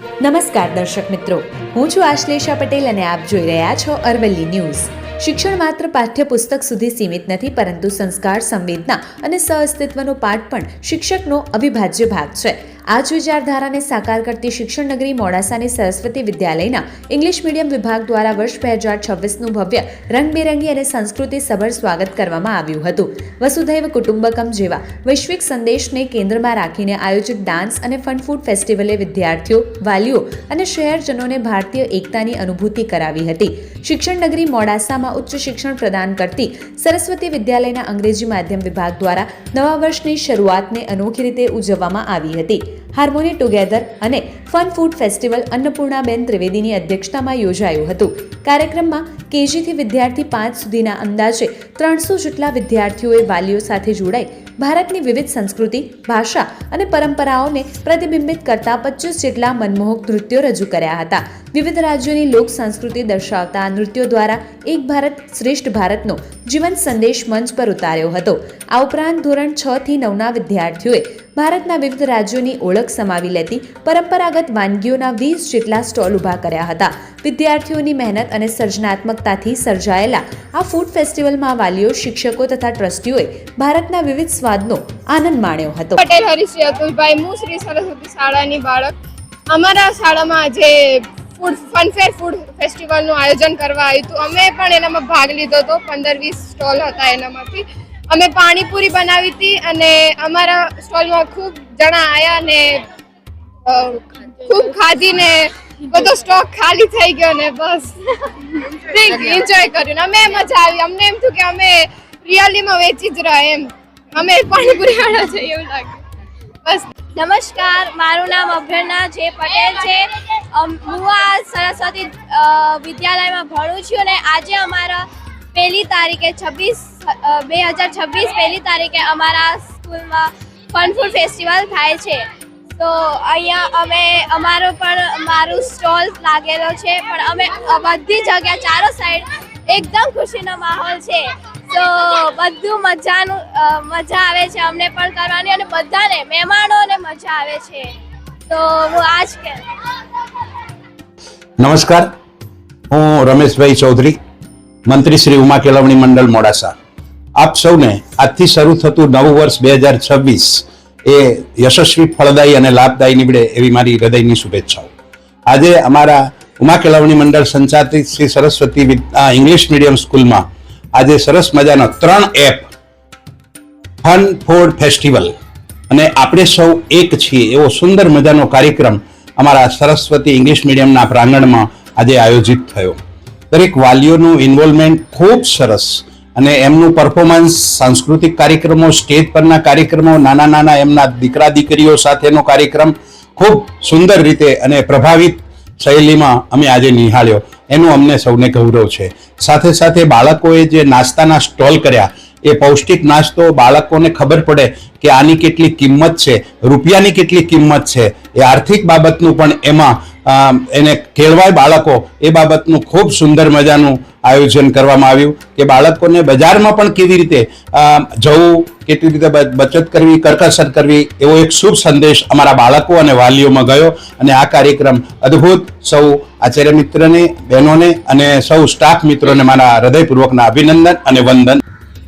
નમસ્કાર દર્શક મિત્રો, હું છું આશ્લેષા પટેલ અને આપ જોઈ રહ્યા છો અરવલ્લી ન્યૂઝ. શિક્ષણ માત્ર પાઠ્યપુસ્તક સુધી સીમિત નથી, પરંતુ સંસ્કાર, સંવેદના અને સહઅસ્તિત્વનો પાઠ પણ શિક્ષકનો અવિભાજ્ય ભાગ છે. આ જ વિચારધારાને સાકાર કરતી શિક્ષણ નગરી મોડાસાની સરસ્વતી વિદ્યાલયના ઇંગ્લિશ મીડિયમ વિભાગ દ્વારા વર્ષ બે હજાર છવ્વીસનું ભવ્ય રંગબેરંગી અને સંસ્કૃતિ સભર સ્વાગત કરવામાં આવ્યું હતું. વસુધૈવ કુટુંબકમ જેવા વૈશ્વિક સંદેશને કેન્દ્રમાં રાખીને આયોજિત ડાન્સ અને ફન ફૂડ ફેસ્ટિવલે વિદ્યાર્થીઓ, વાલીઓ અને શહેરજનોને ભારતીય એકતાની અનુભૂતિ કરાવી હતી. શિક્ષણ નગરી મોડાસામાં ઉચ્ચ શિક્ષણ પ્રદાન કરતી સરસ્વતી વિદ્યાલયના અંગ્રેજી માધ્યમ વિભાગ દ્વારા નવા વર્ષની શરૂઆતને અનોખી રીતે ઉજવવામાં આવી હતી. હાર્મોની ટુગેધર અને ફન ફૂડ ફેસ્ટિવલ અન્નપૂર્ણાબેન ત્રિવેદીની અધ્યક્ષતામાં યોજાયું હતું. કાર્યક્રમમાં કેજીથી વિદ્યાર્થી પાંચ સુધીના અંદાજે ત્રણસો જેટલા વિદ્યાર્થીઓએ વાલીઓ સાથે જોડાઈ ભારતની વિવિધ સંસ્કૃતિ, ભાષા અને પરંપરાઓને પ્રતિબિંબિત કરતા પચીસ જેટલા મનમોહક નૃત્યો રજૂ કર્યા હતા. વિવિધ રાજ્યોની લોક સંસ્કૃતિ દર્શાવતા નૃત્યો દ્વારા એક ભારત શ્રેષ્ઠ ભારતનો જીવન સંદેશ મંચ પર ઉતાર્યો હતો. આ ઉપરાંત ધોરણ છ થી નવના વિદ્યાર્થીઓએ ભારતના વિવિધ રાજ્યોની ઓળખ સમાવી લેતી પરંપરાગત વાનગીઓના વીસ જેટલા સ્ટોલ ઊભા કર્યા હતા. વિદ્યાર્થીઓની મહેનત અને સર્જનાત્મકતાથી સર્જાયેલા આ ફૂડ ફેસ્ટિવલમાં વાલીઓ, શિક્ષકો તથા ટ્રસ્ટીઓએ ભારતના વિવિધ સ્વાદનો આનંદ માણ્યો હતો. પટેલ હરીશ્રી અતુલભાઈ હું શ્રી સરસ્વતી શાળાની બાળક. અમારા શાળામાં આજે ફૂડ ફનફેર ફૂડ ફેસ્ટિવલનું આયોજન કરવા આવ્યું હતું. અમે પણ એનામાં ભાગ લીધો હતો. પંદર વીસ સ્ટોલ હતા એનામાંથી. અમે પાણીપુરી બનાવી હતી અને અમારા સ્ટોલમાં ખૂબ જણા આવ્યા અને ખૂબ ખાધીને બધો સ્ટોક ખાલી થઈ ગયો ને બસ. એન્જોય કર્યું અમે મજા આવી. અમને એમ થયું કે અમે રિયાલીમાં વેચી જ રહ્યા એમ. અમે પાણીપુરી વાળા છે એવું લાગે બસ. નમસ્કાર, મારું નામ અભ્યર્ણા જે પટેલ છે. હું આ સરસ્વતી વિદ્યાલયમાં ભણું છું અને આજે અમારા પહેલી તારીખે છવ્વીસ બે હજાર છવ્વીસ પહેલી તારીખે અમારા સ્કૂલમાં ફન ફેસ્ટિવલ થાય છે. તો અહીંયા અમે, અમારો પણ મારું સ્ટોલ લાગેલો છે, પણ અમે બધી જગ્યા ચારો સાઈડ એકદમ ખુશીનો માહોલ છે. તો બધું મજાનું મજા આવે છે અમને પણ કરવાની અને બધાને, મહેમાનોને મજા આવે છે. તો હું આજ કે નમસ્કાર. હું રમેશભાઈ ચૌધરી, મંત્રી શ્રી ઉમા કેળવણી મંડળ મોડાસા. આપ સૌને આજથી શરૂ થતું નવું વર્ષ બે હજાર છવ્વીસ એ યશસ્વી, ફળદાયી અને લાભદાયી નીવડે એવી મારી હૃદયની શુભેચ્છાઓ. આજે અમારા ઉમા કેળવણી મંડળ સંચાલિત શ્રી સરસ્વતી ઇંગ્લિશ મીડિયમ સ્કૂલમાં આજે સરસ મજાનો ત્રણ એપ, ફન ફૂડ ફેસ્ટિવલ. અને આપણે સૌ એક છીએ એવો સુંદર મજાનો કાર્યક્રમ અમારા સરસ્વતી ઇંગ્લિશ મીડિયમના પ્રાંગણમાં આજે આયોજિત થયો. દરેક વાલીઓનું ઇન્વોલ્વમેન્ટ ખૂબ સરસ. અને એમનું પરફોર્મન્સ સાંસ્કૃતિક કાર્યક્રમો સ્ટેજ પરના કાર્યક્રમો, નાના નાના એમના દીકરા દીકરીઓ સાથેનો કાર્યક્રમ ખૂબ સુંદર રીતે અને પ્રભાવિત શૈલીમાં અમે આજે નિહાળ્યો. એનું અમને સૌને ગૌરવ છે. સાથે સાથે બાળકોએ જે નાસ્તાના સ્ટોલ કર્યા, એ પૌષ્ટિક નાસ્તો બાળકોને ખબર પડે કે આની કેટલી કિંમત છે, રૂપિયાની કેટલી કિંમત છે. એ આર્થિક બાબતનું પણ એમાં એને કેળવાય બાળકો, એ બાબતનું ખૂબ સુંદર મજાનું આયોજન કરવામાં આવ્યું કે બાળકોને બજારમાં પણ કેવી રીતે જવું, કેટલી રીતે બચત કરવી, કરકસર કરવી, એવો એક શુભ સંદેશ અમારા બાળકો અને વાલીઓમાં ગયો અને આ કાર્યક્રમ અદ્ભુત સૌ આચાર્ય મિત્રને, બહેનોને અને સૌ સ્ટાફ મિત્રોને મારા હૃદયપૂર્વકના અભિનંદન અને વંદન.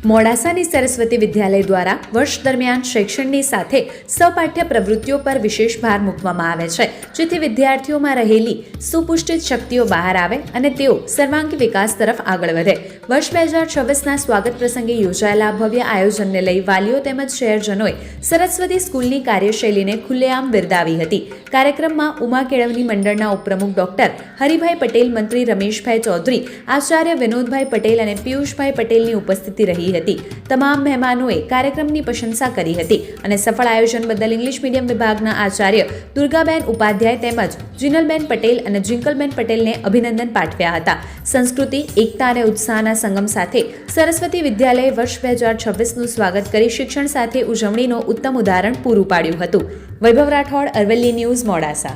મોડાસાની સરસ્વતી વિદ્યાલય દ્વારા વર્ષ દરમિયાન શૈક્ષણની સાથે સપાઠ્ય પ્રવૃત્તિઓ પર વિશેષ ભાર મૂકવામાં આવે છે, જેથી વિદ્યાર્થીઓમાં રહેલી સુપુષ્ટિત શક્તિઓ બહાર આવે અને તેઓ સર્વાંગી વિકાસ તરફ આગળ વધે. વર્ષ બે હજાર છવ્વીસના સ્વાગત પ્રસંગે યોજાયેલા ભવ્ય આયોજનને લઈ વાલીઓ તેમજ શહેરજનોએ સરસ્વતી સ્કૂલની કાર્યશૈલીને ખુલ્લેઆમ બિરદાવી હતી. કાર્યક્રમમાં ઉમા કેળવણી મંડળના ઉપપ્રમુખ ડોક્ટર હરિભાઈ પટેલ, મંત્રી રમેશભાઈ ચૌધરી, આચાર્ય વિનોદભાઈ પટેલ અને પિયુષભાઈ પટેલની ઉપસ્થિતિ રહી હતી. તમામ મહેમાનોએ કાર્યક્રમની પ્રશંસા કરી હતી અને સફળ આયોજન બદલ ઇંગ્લિશ મીડિયમ વિભાગના આચાર્ય દુર્ગાબેન ઉપાધ્યાય તેમજ જિનલબેન પટેલ અને જિંકલબેન પટેલને અભિનંદન પાઠવ્યા હતા. સંસ્કૃતિ, એકતા અને ઉત્સાહના સંગમ સાથે સરસ્વતી વિદ્યાલયે વર્ષ બે હજાર છવ્વીસનું સ્વાગત કરી શિક્ષણ સાથે ઉજવણીનો ઉત્તમ ઉદાહરણ પૂરું પાડ્યું હતું. વૈભવ રાઠોડ, અરવલ્લી ન્યૂઝ, મોડાસા.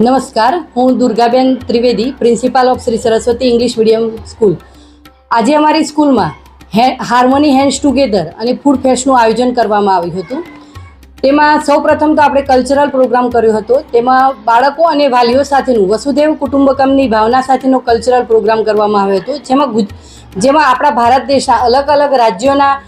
નમસ્કાર. હું Durgaben Trivedi, principal of Shri Saraswati English medium school. આજે અમારી સ્કૂલમાં હાર્મોની હેન્ડ્સ ટુગેધર અને ફૂડ ફેસ્ટનું આયોજન કરવામાં આવ્યું હતું. તેમાં સૌપ્રથમ તો આપણે કલ્ચરલ પ્રોગ્રામ કર્યો હતો. તેમાં બાળકો અને વાલીઓ સાથેનું વસુદેવ કુટુંબકમની ભાવના સાથેનો કલ્ચરલ પ્રોગ્રામ કરવામાં આવ્યો હતો. જેમાં ગુજ- જેમાં આપણા ભારત દેશના અલગ અલગ રાજ્યોના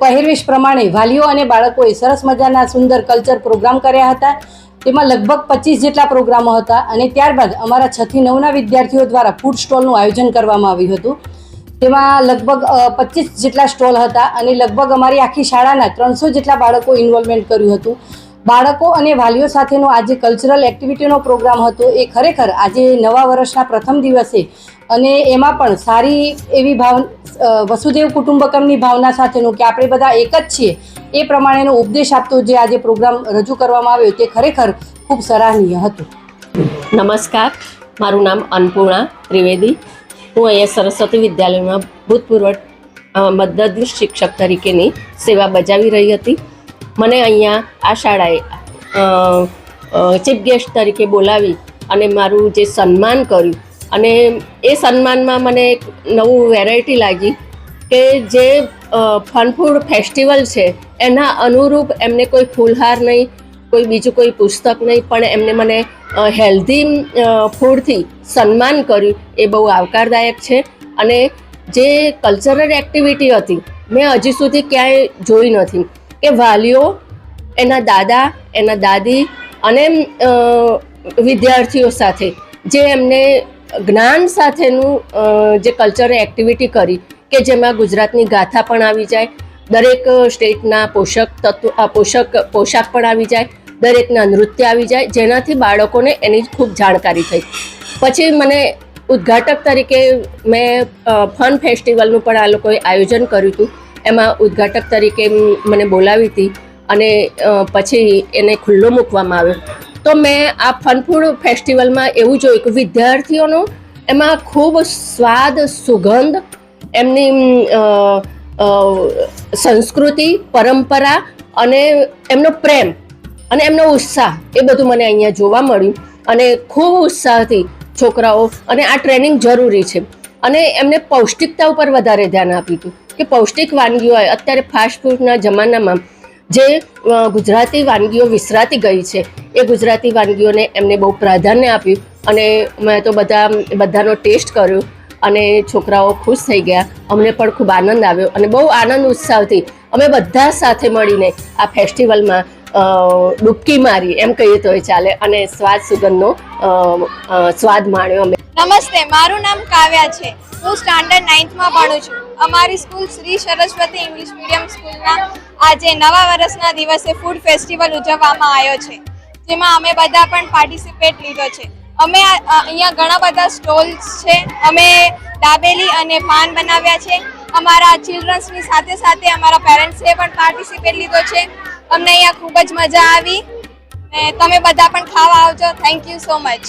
પહેરવેશ પ્રમાણે વાલીઓ અને બાળકોએ સરસ મજાના સુંદર કલ્ચર પ્રોગ્રામ કર્યા હતા. તેમાં લગભગ પચીસ જેટલા પ્રોગ્રામો હતા અને ત્યારબાદ અમારા છથી નવના વિદ્યાર્થીઓ દ્વારા ફૂડ સ્ટોલનું આયોજન કરવામાં આવ્યું હતું. તેમાં લગભગ પચીસ જેટલા સ્ટોલ હતા અને લગભગ અમારી આખી શાળાના ત્રણસો જેટલા બાળકો ઇન્વોલ્વમેન્ટ કર્યું હતું. બાળકો અને વાલીઓ સાથેનો આજે કલ્ચરલ એક્ટિવિટીનો પ્રોગ્રામ હતો. એ ખરેખર આજે નવા વર્ષના પ્રથમ દિવસે અને એમાં પણ સારી એવી ભાવ વસુદેવ કુટુંબકમની ભાવના સાથેનો કે આપણે બધા એક જ છીએ, એ પ્રમાણેનો ઉપદેશ આપતો જે આજે પ્રોગ્રામ રજૂ કરવામાં આવ્યો તે ખરેખર ખૂબ સરાહનીય હતું. નમસ્કાર. મારું નામ અન્નપૂર્ણા ત્રિવેદી. હું અહીંયા સરસ્વતી વિદ્યાલયમાં ભૂતપૂર્વ મદદનીશ શિક્ષક તરીકેની સેવા બજાવી રહી હતી. મને અહીંયા આ શાળાએ ચીફ ગેસ્ટ તરીકે બોલાવી અને મારું જે સન્માન કર્યું. અને એ સન્માનમાં મને એક નવું વેરાયટી લાગી કે જે ફનફૂડ ફેસ્ટિવલ છે, એના અનુરૂપ એમને કોઈ ફૂલહાર નહીં કોઈ બીજું કોઈ પુસ્તક નહીં, પણ એમને મને હેલ્ધી ફૂડથી સન્માન કર્યું, એ બહુ આવકારદાયક છે. અને જે કલ્ચરલ એક્ટિવિટી હતી, મેં હજી સુધી ક્યાંય જોઈ નથી કે વાલીઓ એના દાદા, એના દાદી અને વિદ્યાર્થીઓ સાથે જે એમને જ્ઞાન સાથેનું જે કલ્ચરલ એક્ટિવિટી કરી કે જેમાં ગુજરાતની ગાથા પણ આવી જાય, દરેક સ્ટેટના પોષક તત્વ પોષક, પોશાક પણ આવી જાય દરેકના નૃત્ય આવી જાય, જેનાથી બાળકોને એની ખૂબ જાણકારી થઈ. પછી મને ઉદ્ઘાટક તરીકે મેં ફન ફેસ્ટિવલનું પણ આ લોકોએ આયોજન કર્યું હતું. એમાં ઉદ્ઘાટક તરીકે મને બોલાવી હતી અને પછી એને ખુલ્લો મૂકવામાં આવ્યો. તો મેં આ ફનફૂડ ફેસ્ટિવલમાં એવું જોયું કે વિદ્યાર્થીઓનો એમાં ખૂબ સ્વાદ, સુગંધ, એમની સંસ્કૃતિ, પરંપરા અને એમનો પ્રેમ અને એમનો ઉત્સાહ એ બધું મને અહીંયા જોવા મળ્યું. અને ખૂબ ઉત્સાહથી છોકરાઓ અને આ ટ્રેનિંગ જરૂરી છે. અને એમને પૌષ્ટિકતા ઉપર વધારે ધ્યાન આપ્યું હતું કે પૌષ્ટિક વાનગીઓ અત્યારે ફાસ્ટ ફૂડના જમાનામાં જે ગુજરાતી વાનગીઓ વિસરાતી ગઈ છે, એ ગુજરાતી વાનગીઓને એમને બહુ પ્રાધાન્ય આપ્યું અને મેં તો બધા, બધાનો ટેસ્ટ કર્યો અને છોકરાઓ ખુશ થઈ ગયા. અમને પણ ખૂબ આનંદ આવ્યો અને બહુ આનંદ, ઉત્સાહથી અમે બધા સાથે મળીને આ ફેસ્ટિવલમાં ડૂબકી મારી, એમ કહીએ તો ચાલે. અને સ્વાદ સુગંધનો સ્વાદ માણ્યો અમે. નમસ્તે, મારું નામ કાવ્યા છે. હું સ્ટાન્ડર્ડ નાઇન્થમાં ભણું છું. અમારી school Shri Saraswati English medium સ્કૂલના આજે નવા વર્ષના દિવસે ફૂડ ફેસ્ટિવલ ઉજવવામાં આવ્યો છે. જેમાં અમે બધા પણ પાર્ટિસિપેટ લીધો છે. અમે અહીંયા ઘણા બધા સ્ટોલ્સ છે. અમે દાબેલી અને પાન બનાવ્યા છે. અમારા ચિલ્ડ્રન્સની સાથે સાથે અમારા પેરેન્ટ્સે પણ પાર્ટિસિપેટ લીધો છે. અમને અહીંયા ખૂબ જ મજા આવી ને તમે બધા પણ ખાવા આવજો. Thank you so much